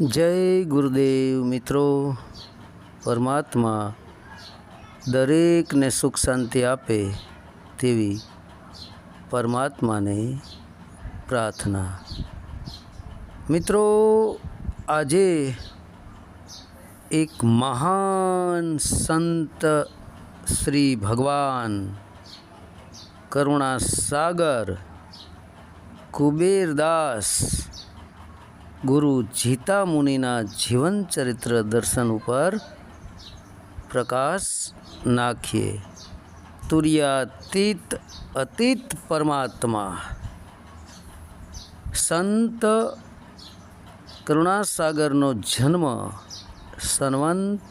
જય ગુરુદેવ મિત્રો. પરમાત્મા દરેકને સુખ શાંતિ આપે તેવી પરમાત્માને પ્રાર્થના. મિત્રો, આજે એક મહાન સંત શ્રી ભગવાન કરુણા સાગર કુબેરદાસ ગુરુ જીતા મુનિના જીવન ચરિત્ર દર્શન ઉપર પ્રકાશ નાખીએ. તુર્યાતીત અતીત પરમાત્મા, સંત કરુણાસાગરનો જન્મ સનવંત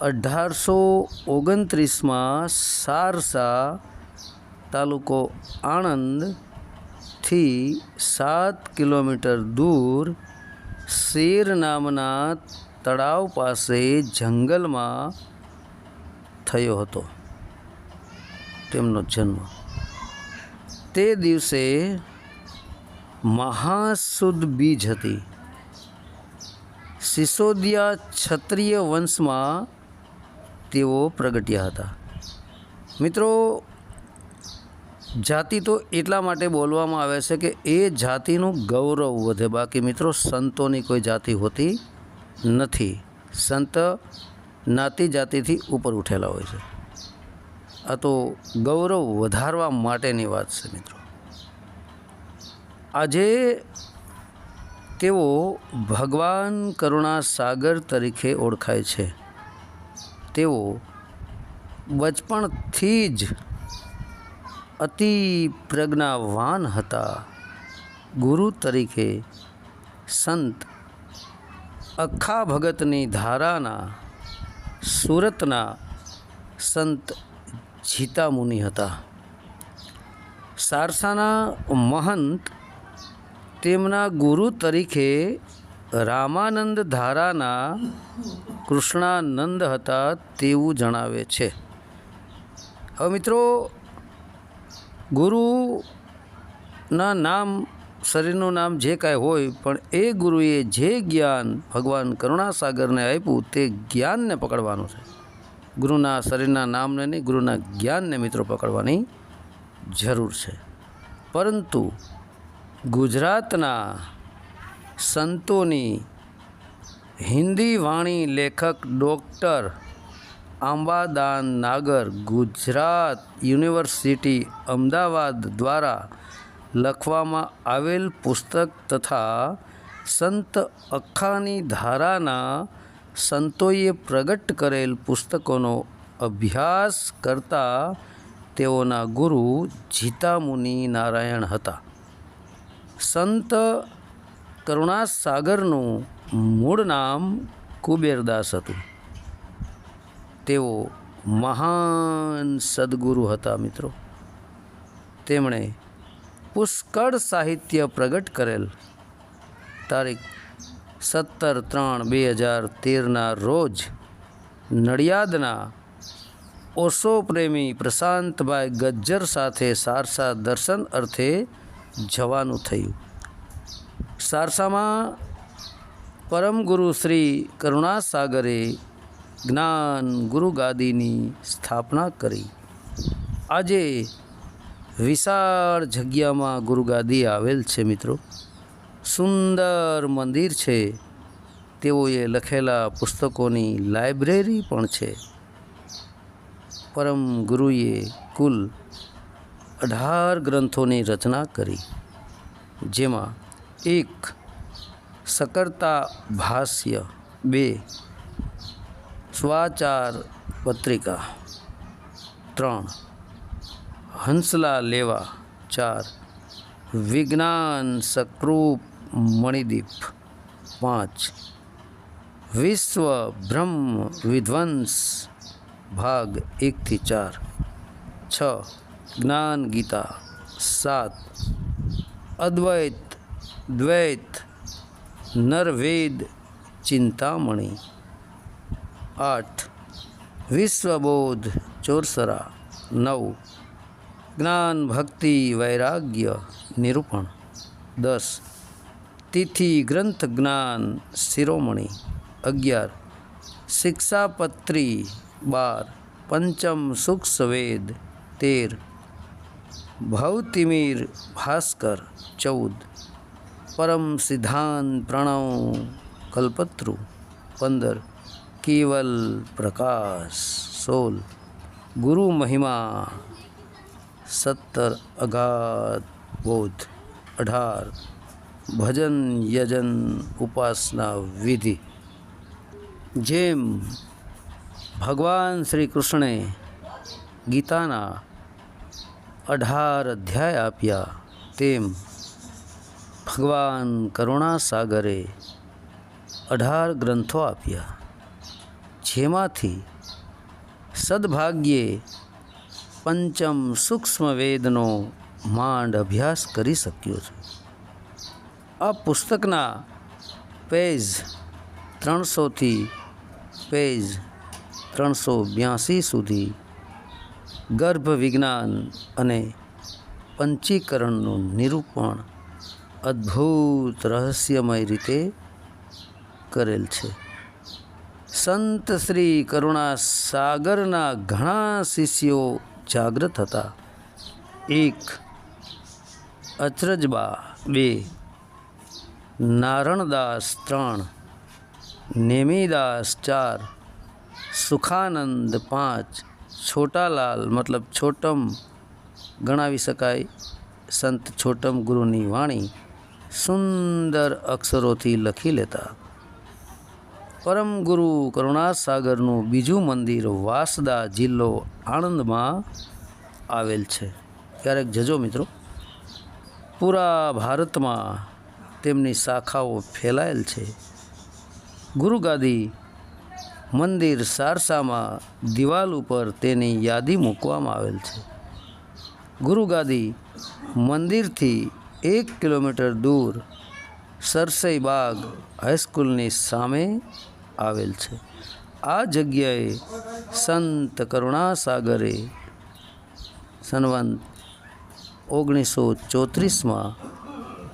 અઢારસો ઓગણત્રીસમાં સારસા તાલુકો આણંદથી સાત કિલોમીટર દૂર શેર નામના તળાવ પાસે જંગલમાં થયો હતો તેમનો જન્મ. તે દિવસે મહાસુદ બીજ હતી. સિસોદિયા ક્ષત્રિય વંશમાં તેઓ પ્રગટ્યા હતા. મિત્રો જાતિ તો એટલા માટે બોલવામાં આવે છે કે એ જાતિનું ગૌરવ વધે. બાકી મિત્રો, સંતોની કોઈ જાતિ હોતી નથી. સંત નાતી જાતિથી ઉપર ઉઠેલા હોય છે. આ તો ગૌરવ વધારવા માટેની વાત છે મિત્રો. આજે તેઓ ભગવાન કરુણા સાગર તરીકે ઓળખાય છે. તેઓ બચપણથી જ અતિ પ્રજ્ઞાવાન હતા. ગુરુ તરીકે સંત અખા ભગતની ધારાના સુરતના સંત જીતા મુનિ હતા. સારસાના મહંત તેમના ગુરુ તરીકે રામાનંદ ધારાના કૃષ્ણાનંદ હતા તેવું જણાવે છે. હવે મિત્રો ગુરુના નામ, શરીરનું નામ જે કાંઈ હોય, પણ એ ગુરુએ જે જ્ઞાન ભગવાન કરુણાસાગરને આપ્યું, તે જ્ઞાનને પકડવાનું છે. ગુરુના શરીરના નામને નહીં, ગુરુના જ્ઞાનને મિત્રો પકડવાની જરૂર છે. પરંતુ ગુજરાતના સંતોની હિન્દી વાણી લેખક ડૉક્ટર આંબાદાન નાગર ગુજરાત યુનિવર્સિટી અમદાવાદ દ્વારા લખવામાં આવેલ પુસ્તક તથા સંત અખાની ધારાના સંતોએ પ્રગટ કરેલ પુસ્તકોનો અભ્યાસ કરતા તેઓના ગુરુ જીતામુનિ નારાયણ હતા. સંત કરુણાસાગરનું મૂળ નામ કુબેરદાસ હતું. તેઓ મહાન સદગુરુ હતા મિત્રો. તેમણે પુષ્કળ સાહિત્ય પ્રગટ કરેલ તારીખ સત્તર ત્રણ બે હજાર તેરના રોજ નડિયાદના ઓશો પ્રેમી પ્રશાંતભાઈ ગજ્જર સાથે સારસા દર્શન અર્થે જવાનું થયું. સારસામાં પરમગુરુ શ્રી કરુણાસાગરે જ્ઞાન ગુરુગાદીની સ્થાપના કરી. આજે વિશાળ જગ્યામાં ગુરુગાદી આવેલ છે મિત્રો. સુંદર મંદિર છે. તેઓએ લખેલા પુસ્તકોની લાઇબ્રેરી પણ છે. પરમ ગુરુએ કુલ અઢાર ગ્રંથોની રચના કરી, જેમાં એક સકર્તા ભાષ્ય, બે સ્વાચાર પત્રિકા. ત્રણ. હંસલા લેવા. ચાર. વિજ્ઞાન સકૃપ મણિદીપ. પાંચ. વિશ્વ બ્રહ્મ વિધ્વંસ ભાગ એકથી ચાર. છ. જ્ઞાન ગીતા. સાત. અદ્વૈત, દ્વૈત, નરવેદ, ચિંતામણી. આઠ વિશ્વબોધ ચોરસરા નવ જ્ઞાન ભક્તિ વૈરાગ્ય નિરૂપણ દસ તિથિ ગ્રંથ જ્ઞાન શિરોમણી અગિયાર શિક્ષાપત્રી બાર પંચમ સુખ સવેદ તેર ભવતિમીર ભાસ્કર ચૌદ પરમ સિદ્ધાંત પ્રણવ કલ્પત્રુ પંદર કેવલ પ્રકાશ સોળ ગુરુ મહિમા સત્તર અગાધ બોધ અઢાર ભજન યજન ઉપાસના વિધિ જેમ ભગવાન શ્રી કૃષ્ણે ગીતાના અઢાર અધ્યાય આપ્યા તેમ ભગવાન કરુણાસાગરે અઢાર ગ્રંથો આપ્યા જેમાંથી સદભાગ્યે પંચમ સૂક્ષ્મ વેદનો માંડ અભ્યાસ કરી શક્યો છે. આ પુસ્તકના પેજ ત્રણસોથી પેજ ત્રણસો બ્યાસી સુધી ગર્ભ વિજ્ઞાન અને પંચીકરણનું નિરૂપણ અદ્ભુત રહસ્યમય રીતે કરેલ છે. સંત શ્રી કરુણા સાગરના ઘણા શિષ્યો જાગૃત હતા. એક, અચરજબા. બે, નારણદાસ ત્રણ, નેમિદાસ ચાર, સુખાનંદ પાંચ, છોટાલાલ મતલબ છોટમ ગણાવી શકાય. સંત છોટમ ગુરુની વાણી સુંદર અક્ષરોથી લખી લેતા. પરમ ગુરુ કરુણાસાગરનું બીજું મંદિર વાસદા જિલ્લો આણંદમાં આવેલ છે. ક્યારેક જજો મિત્રો. પૂરા ભારતમાં તેમની શાખાઓ ફેલાયેલ છે. ગુરુગાદી મંદિર સારસામાં દિવાલ ઉપર તેની યાદી મૂકવામાં આવેલ છે. ગુરુગાદી મંદિરથી એક કિલોમીટર દૂર સરસઈ બાગ હાઈસ્કૂલની સામે આવેલ છે. આ જગ્યાએ સંત કરુણાસાગરે સનવંત ઓગણીસો ચોત્રીસમાં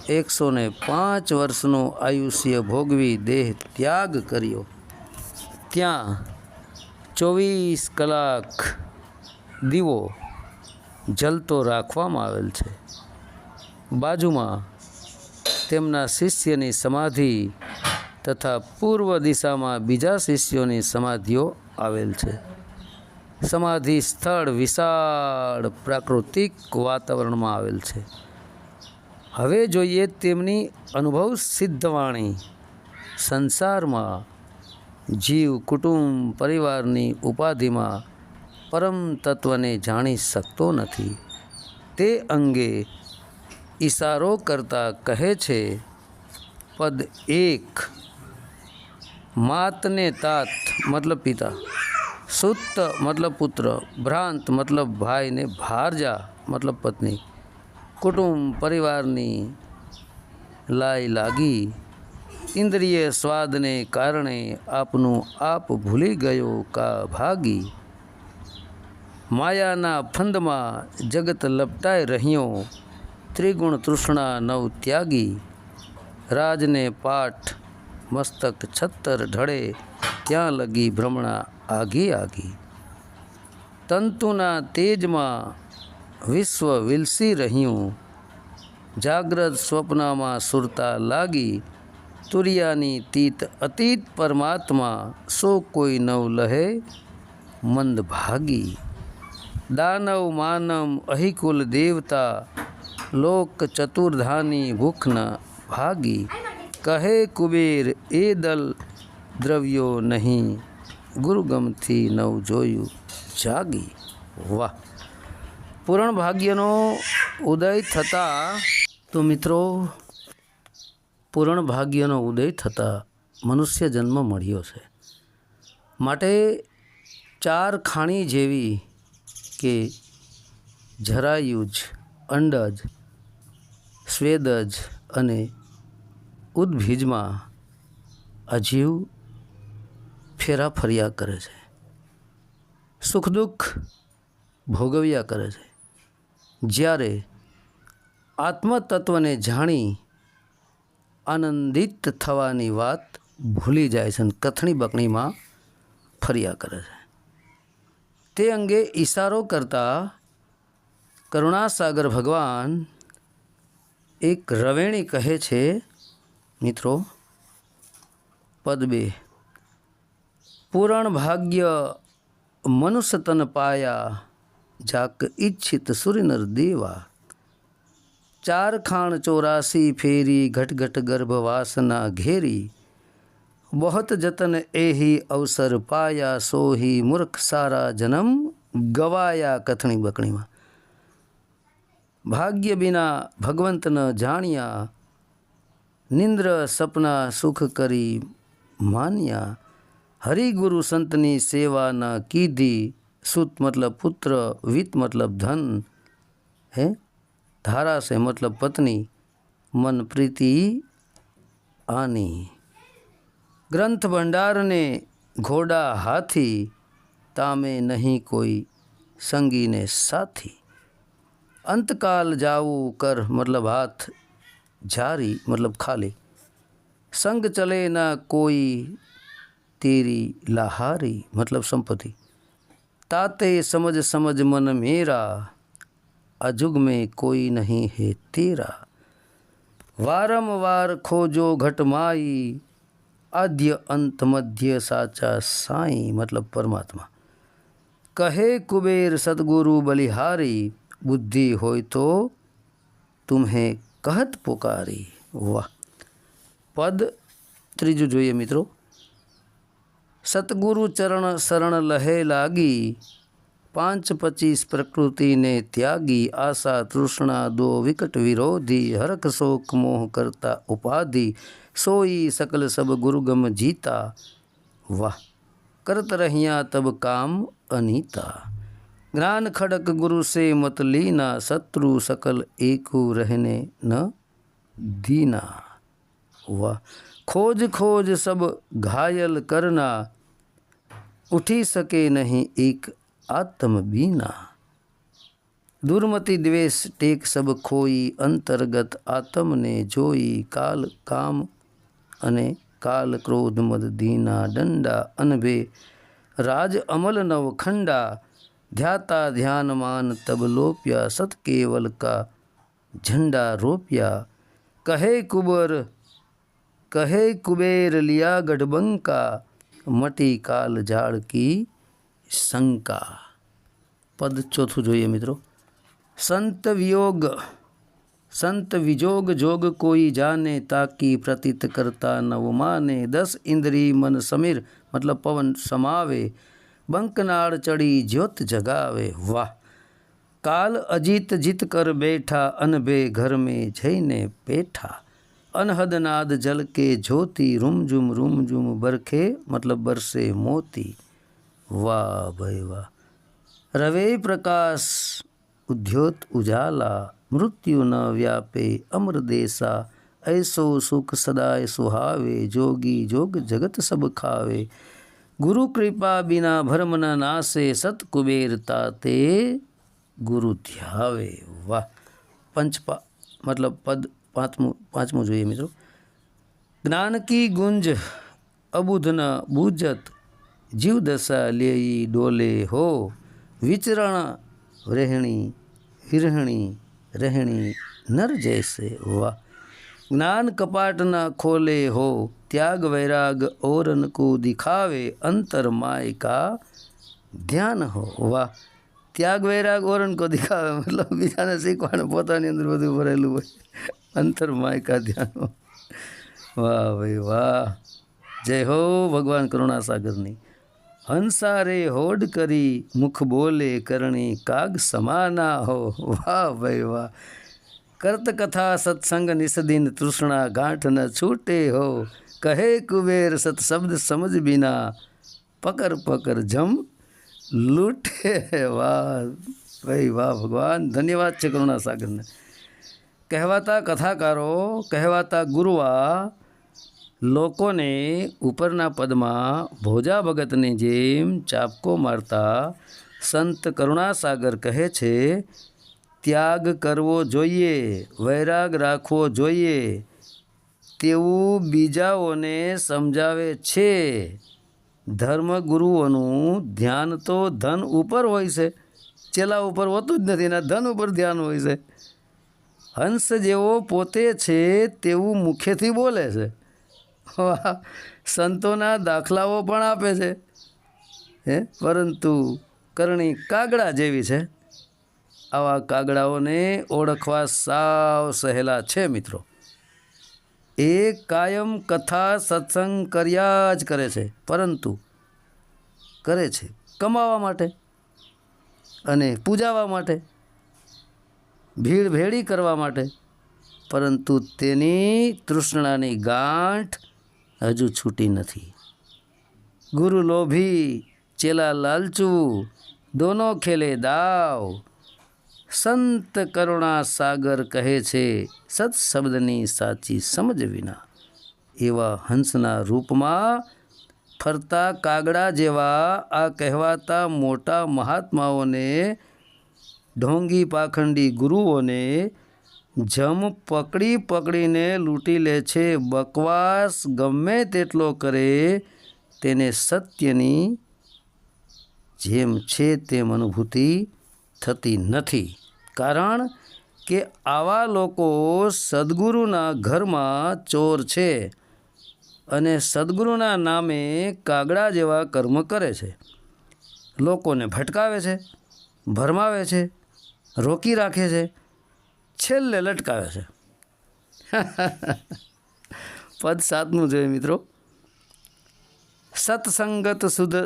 એકસો ને પાંચ વર્ષનું આયુષ્ય ભોગવી દેહ ત્યાગ કર્યો. ત્યાં ચોવીસ કલાક દીવો જલતો રાખવામાં આવેલ છે. બાજુમાં તેમના શિષ્યની સમાધિ તથા પૂર્વ દિશામાં બીજા શિષ્યોની સમાધિઓ આવેલ છે. સમાધિ સ્થળ વિશાળ પ્રાકૃતિક વાતાવરણમાં આવેલ છે. હવે જોઈએ તેમની અનુભવ સિદ્ધવાણી. સંસારમાં જીવ, કુટુંબ, પરિવારની ઉપાધિમાં પરમ તત્વને જાણી શકતો નથી. તે અંગે ઈશારો કરતા કહે છે, પદ એક માતને તાત, મતલબ પિતા. સુત મતલબ પુત્ર. ભ્રાંત, મતલબ ભાઈ ને ભારજા મતલબ પત્ની. કુટુંબ, પરિવારની લાઈ લાગી. ઇન્દ્રિય સ્વાદને કારણે આપનું આપ ભૂલી ગયો કા ભાગી. માયાના ફંદમાં જગત લપટાઈ રહ્યો. ત્રિગુણ તૃષ્ણા નવ ત્યાગી. રાજને પાઠ મસ્તક છત્તર ઢળે, ત્યાં લગી ભ્રમણા આગી આગી. તંતુના તેજમાં વિશ્વ વિલસી રહ્યું. જાગ્રત સ્વપ્નમાં સુરતા લાગી. તુરિયાની તીત અતીત પરમાત્મા સો કોઈ નવ લહે, મંદ ભાગી. દાનવ માનવ અહિકુલ દેવતા, લોક ચતુર્ધાની ભૂખના ભાગી. કહે કુબેર, એ દલ દ્રવ્યો નહીં. ગુરુગમથી નવ જોયું જાગી. વાહ! પૂરણ ભાગ્યનો ઉદય થતાં તો મિત્રો, પૂરણ ભાગ્યનો ઉદય થતાં મનુષ્ય જન્મ મળ્યો છે. માટે ચાર ખાણી જેવી કે જરાયુજ, અંડજ, સ્વેદજ અને ઉદ્ભીજમાં અજીવ ફેરા ફર્યા કરે છે. સુખ દુઃખ ભોગવ્યા કરે છે. જ્યારે આત્મતત્વને જાણી આનંદિત થવાની વાત ભૂલી જાય છે અને કથણી બકણીમાં ફર્યા કરે છે. તે અંગે ઈશારો કરતા કરુણાસાગર ભગવાન એક રવેણી કહે છે મિત્રો, પદ બે. પૂરણ ભાગ્ય મનુષ્ય તન પાયા જાક ઈચ્છિત સુરિનર દેવા. ચાર ખાણ ચોરાસી ફેરી ઘટઘટ ગર્ભવાસના ઘેરી. બહોત જતન એહી અવસર પાયા સોહી મૂર્ખ સારા જન્મ ગવાયા કથણી બકણીમાં. ભાગ્ય બિના ભગવંત ન જાણ્યા નિંદ્ર સપના સુખ કરી માન્યા હરિગુરુ સંતની સેવા ન કીધી સુત મતલબ પુત્ર વિત મતલબ ધન હે ધારા સે મતલબ પત્ની મન પ્રીતિ આની ગ્રંથ ભંડારને ઘોડા હાથી તામે નહીં કોઈ સંગીને સાથી અંતકાલ જાવું કર મતલબ હાથ झारी मतलब खाली। संग चले ना कोई तेरी लाहारी मतलब संपत्ति। ताते समझ समझ मन मेरा, अजुग में कोई नहीं है तेरा। वारंवार खोजो घटमाई अध्य अंत मध्य साचा साई मतलब परमात्मा। कहे कुबेर सदगुरु बलिहारी, बुद्धि होय तो तुम्हें કહત પુકારી. વાહ. પદ ત્રીજું જોઈએ મિત્રો. સતગુરુ ચરણ શરણ લહે લાગી, પાંચ પચીસ પ્રકૃતિને ત્યાગી, આશા તૃષ્ણા દો વિકટ વિરોધી, હરખ શોક મોહ કરતા ઉપાધિ, સોઈ સકલ સબ ગુરુગમ જીતા. વાહ. કરત રહ્યા તબ કામ અનીતા. જ્ઞાન ખડક ગુરુ સે મત લીના, શત્રુ સકલ એકુ રહેને ન દીના. વાહ. ખોજ ખોજ સબ ઘાયલ કરના, ઉઠી શકે નહીં એક આત્મ બીના. દુર્મતિ દ્વેષ ટેક સબ ખોઈ, અંતર્ગત આત્મને જોઈ, કાલ કામ અને કાલ ક્રોધ મદ દીના, દંડા અનભે. રાજ અમલ નવખંડા ધ્યાતા ધ્યાનમાન તબ લોપ્યા સત કેવલ કા ઝંડા રોપ્યા કહે કુબર કહે કુબેર લિયા ગઢબંકા મટી કાલ ઝાડ કી શંકા પદ ચોથું જોઈએ મિત્રો સંત વિયોગ સંત વિજોગ જોગ કોઈ જાને તાકી પ્રતીત કરતા નવ માને દસ ઇન્દ્રી મન સમીર મતલબ પવન સમાવે બંકનાળ ચડી જ્યોત જગાવે વાહ કાલ અજીત જીત કર બેઠા અનભે ઘર મેં જઈને પેઠા અનહદ નાદ જલ કે જ્યોતિ રૂમઝુમ રૂમઝુમ બરખે મતલબ બરસે મોતી વાહ ભાઈ વાહ રવે પ્રકાશ ઉદ્યોત ઉજાલા મૃત્યુ ન વ્યાપે અમર દેસા ऐसो सुख सदाय सुहावे जोगी जोग जगत सब खावे गुरु कृपा बिना भरम न नासे सत कुबेर ताते गुरु ध्यावे वाह पंच पा मतलब पद પાંચમું પાંચમું જોઈએ મિત્રો જ્ઞાન કી ગુંજ અબુધ ન બુજત જીવ દશા લેઈ ડોલે હો વિચરણ રહેણી વિરહણી રહેણી નર જૈસે વાહ જ્ઞાન કપાટ ન ખોલે હો ત્યાગ વૈરાગ ઓરન કો દિખાવે અંતર માય કા ધ્યાન હો વાહ ત્યાગ વૈરાગ ઓરન કો દિખાવે મતલબ બીજાને શીખવાનું પોતાની અંદર બધું ભરેલું હોય અંતર માય કા ધ્યાન હો વાહ ભાઈ વાહ જય હો ભગવાન કરુણાસાગરની હંસારે હોડ કરી મુખ બોલે કરણી કાગ સમાના હો વાહ ભાઈ વાહ કરત કથા સત્સંગ નિસદિન તૃષ્ણા ગાંઠ ન છૂટે હો કહે કુબેર સત્શબ્દ સમજ બિના, પકર પકર જમ લૂટે વાહ ભાઈ વાહ ભગવાન, ધન્યવાદ છે કરુણા સાગરને. કહેવાતા કથાકારો, કહેવાતા ગુરુવા, લોકોને ઉપરના પદમાં ભોજા ભગતની જેમ ચાપકો મારતા સંત કરુણાસાગર કહે છે, ત્યાગ કરવો જોઈએ, વૈરાગ રાખવો જોઈએ તેવું બીજાઓને સમજાવે છે. ધર્મગુરુઓનું ધ્યાન તો ધન ઉપર હોય છે. ચેલા ઉપર હોતું જ નથી, એના ધન ઉપર ધ્યાન હોય છે. હંસ જેવો પોતે છે તેવું મુખ્યથી બોલે છે! સંતોના દાખલાઓ પણ આપે છે. હે, પરંતુ કરણી કાગડા જેવી છે. આવા કાગડાઓને ઓળખવા સાવ સહેલા છે મિત્રો. એ કાયમ કથા સત્સંગ કર્યા જ કરે છે, પરંતુ કરે છે કમાવા માટે અને પૂજાવા માટે, ભીડ ભેળી કરવા માટે, પરંતુ તેની તૃષ્ણાની ગાંઠ હજુ છૂટી નથી. ગુરુ લોભી, ચેલા લાલચુ, દોનો ખેલે દાવ સંત કરુણા સાગર કહે છે, સત્શબ્દની સાચી સમજ વિના. એવા હંસના રૂપમાં ફરતા કાગડા જેવા આ કહેવાતા મોટા મહાત્માઓને, ઢોંગી પાખંડી ગુરુઓને, જમ પકડી પકડીને લૂંટી લે છે, બકવાસ ગમે તેટલો કરે, તેને સત્યની જેમ છે તેમ અનુભૂતિ. થતી નથી. કારણ કે આવા લોકો સદગુરુના ઘરમાં ચોર છે અને સદગુરુના નામે કાગડા જેવા કર્મ કરે છે. લોકોને ભટકાવે છે, ભરમાવે છે, રોકી રાખે છે, છેલ્લે લટકાવે છે. પદ સાતમું જોઈએ મિત્રો. સત્સંગત સુધ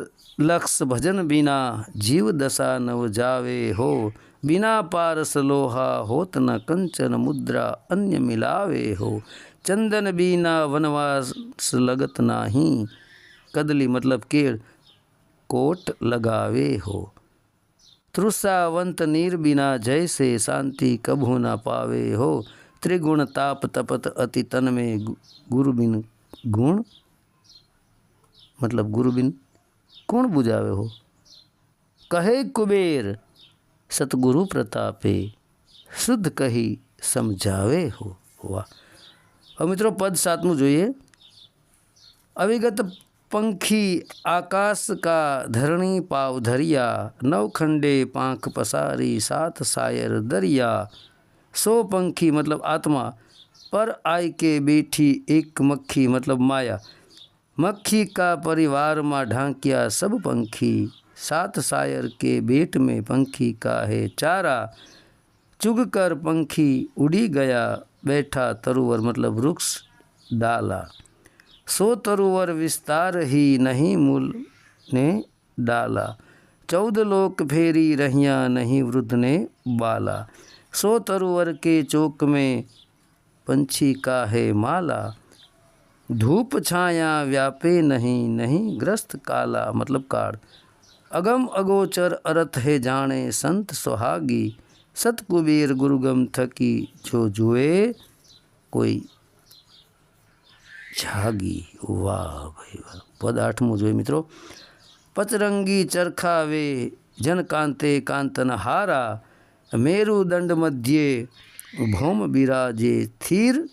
लक्ष्य भजन बिना जीव दशा नव जावे हो। बिना पारस लोहा होत न कंचन मुद्रा अन्य मिलावे हो। चंदन बिना वनवास लगत नाही। कदली मतलब केड़ कोट लगावे हो। तृषावंत नीर बिना जैसे शांति कभू न पावे हो। त्रिगुण ताप तपत अति तन में गुरु बिन गुण मतलब गुरु बिन કોણ બુજાવે હો કહે કુબેર સતગુરુ પ્રતાપે શુદ્ધ કહી સમજાવે હો વાહ હવે મિત્રો પદ સાતમું જોઈએ અવિગત પંખી આકાશ કા ધરણી પાવ ધરિયા નવખંડે પાંખ પસારી સાત સાયર દરિયા सो पंखी मतलब आत्मा पर आय के बैठी एक मक्खी मतलब माया मक्खी का परिवार में ढांकिया सब पंखी, सात सायर के बेट में पंखी का है चारा। चुग कर पंखी उड़ी गया, बैठा तरुवर मतलब वृक्ष डाला। सो तरुवर विस्तार ही नहीं मूल ने डाला। चौदह लोक फेरी रहिया नहीं वृद्ध ने बाला। सो तरुवर के चौक में पंछी का है माला। धूप छाया व्यापे नहीं नहीं ग्रस्त काला मतलब काड़ अगम अगोचर अरथ है जाने संत सुहागी सत कुबेर गुरुगम थकी जो जुए કોઈ જાગી વાહ ભાઈ વાહ પદ આઠમું જોઈએ મિત્રો પચરંગી ચરખાવે જન કાંતે કાંતન હારા મેરુદંડ મધ્યે ભૌમ બિરાજે થીર હમ,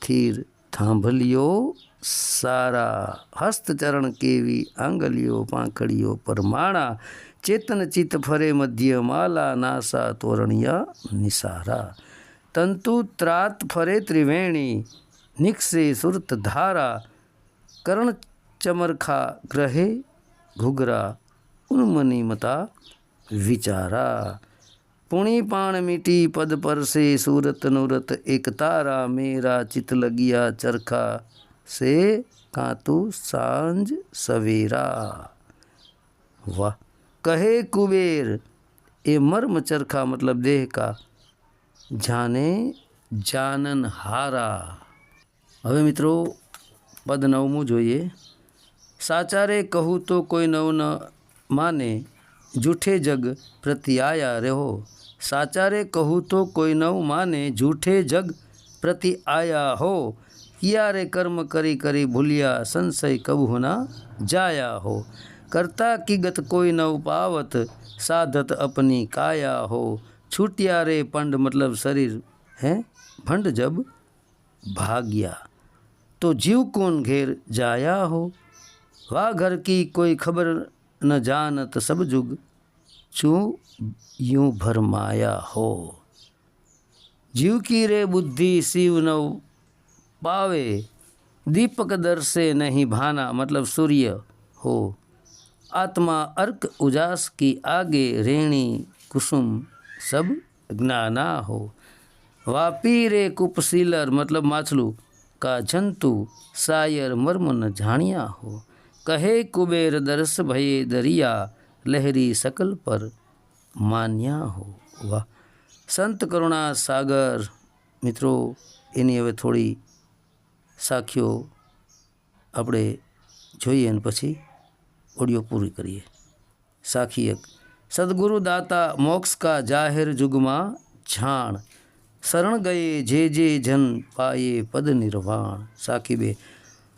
થીર થાંભલીઓ સારા, હસ્તચરણ કેવી, આંગલીઓ પાંખડીઓ પરમાણા ચેતન ચિત્ત ફરે મધ્ય માલા, નાસા તોરણિયા નિસારા. તંતુ ત્રાત ફરે ત્રિવેણી, નિક્ષે સુરત ધારા, કરણ ચમરખા ગ્રહે ઘુઘરા ઉન્મની મતા વિચારા. પુણી પાણ મીઠી પદ પરસે સુરત નુરત એક તારા મેરા ચિત લગિયા ચરખા સે કાતુ સાંજ સવેરા। વાહ, કહે કુબેર, એ મર્મ ચરખા મતલબ દેહ કા, જાને જાનન હારા। હવે મિત્રો, પદ નવમું જોઈએ। સાચારે કહું તો કોઈ નવ ન માને, જૂઠે જગ પ્રત્યાયા રહો। સાચારે કહું તો કોઈ નવ માને જૂઠે જગ પ્રતિ આયા હો. કિયારે કર્મ કરી કરી ભૂલ્યા સંશય કબહુના જાયા હો. કરતા કિગત કોઈ નવ પાવત સાધત અપની કાયા હો. છૂટ્યા રે પંડ મતલબ શરીર, હે? ભંડ જબ ભાગ્યા. તો જીવ કોન ઘેર જાયા હો? વા ઘર કી કોઈ ખબર ન જાનત સબજુગ चूँ यूँ भरमाया हो। जीव की रे बुद्धि शिव नव पावे, दीपक दर से नहीं भाना मतलब सूर्य हो। आत्मा अर्क उजास की आगे रेणी कुसुम सब ज्ञाना हो। वापी रे कुपसीलर मतलब माछलू का जंतु सायर मर्म न जानिया हो। कहे कुबेर दर्श भये दरिया લહેરી સકલ પર માન્યા હો. વાહ. સંત કરુણા સાગર, મિત્રો, એની હવે થોડી સાખીઓ આપણે જોઈએ અને પછી ઓડિયો પૂરી કરીએ. સાખી એક. સદગુરુ દાતા મોક્ષ કા જાહેર જુગમાં છાણ શરણ ગયે જે જે જન પાયે પદ નિર્વાણ. સાખી બે.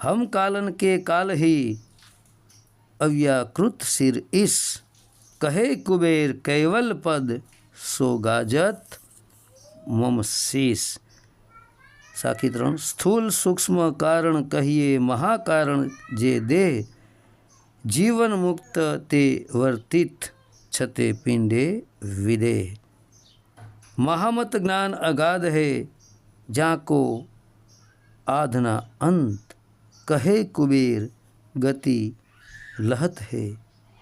હમ કાલન કે કાલહી अव्याकृत सिर इस। कहे कुबेर, केवल पद सोगाजत मम शीस साखी तरण, स्थूल सूक्ष्म कारण कहिए, महाकारण जे देह, जीवन मुक्त ते वर्तित, छते पिंडे विदेह। महामत ज्ञान अगाध है जाको आधना अंत। कहे कुबेर, गति लहत है।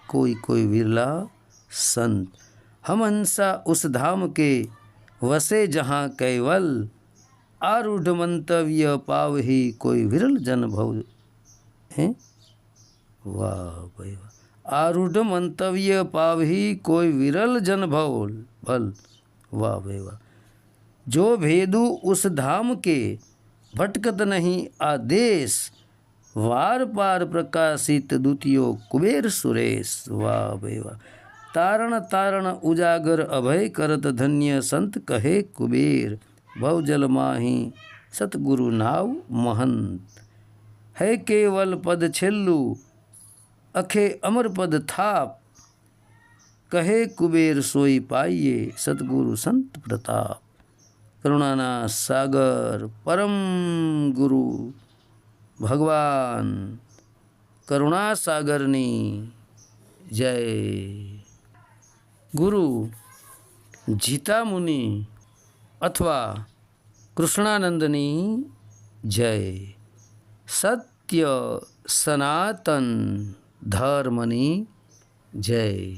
कोई कोई विरला संत, हम हंसा उस धाम के। वसे जहाँ केवल आरूढ़ मंतव्य पाव ही। कोई विरल जन भव हैं? वाह भाई वाह। आरूढ़ मंतव्य पाव ही। कोई विरल जन भव भल वाह भाई वाह। जो भेदु उस धाम के, भटकत नहीं आदेश। વાર પાર પ્રકાશિત દૂતિયો કુબેર સુરેશ વાહ ભાઈ વાહ તારણ તારણ ઉજાગર અભય કરત ધન્ય સંત કહે કુબેર. ભવજલ માહી સતગુરુ નાવ મહંત. હે કેવલ પદ છેલ્લું, અખે અમરપદ થાપ. કહે કુબેર સોઈ પાઈએ સદગુરુ સંત પ્રતાપ. કરુણાના સાગર પરમ ગુરુ ભગવાન કરુણા સાગરની જય. ગુરુ જીતા મુનિ અથવા કૃષ્ણાનંદની જય. સત્ય સનાતન ધર્મની જય.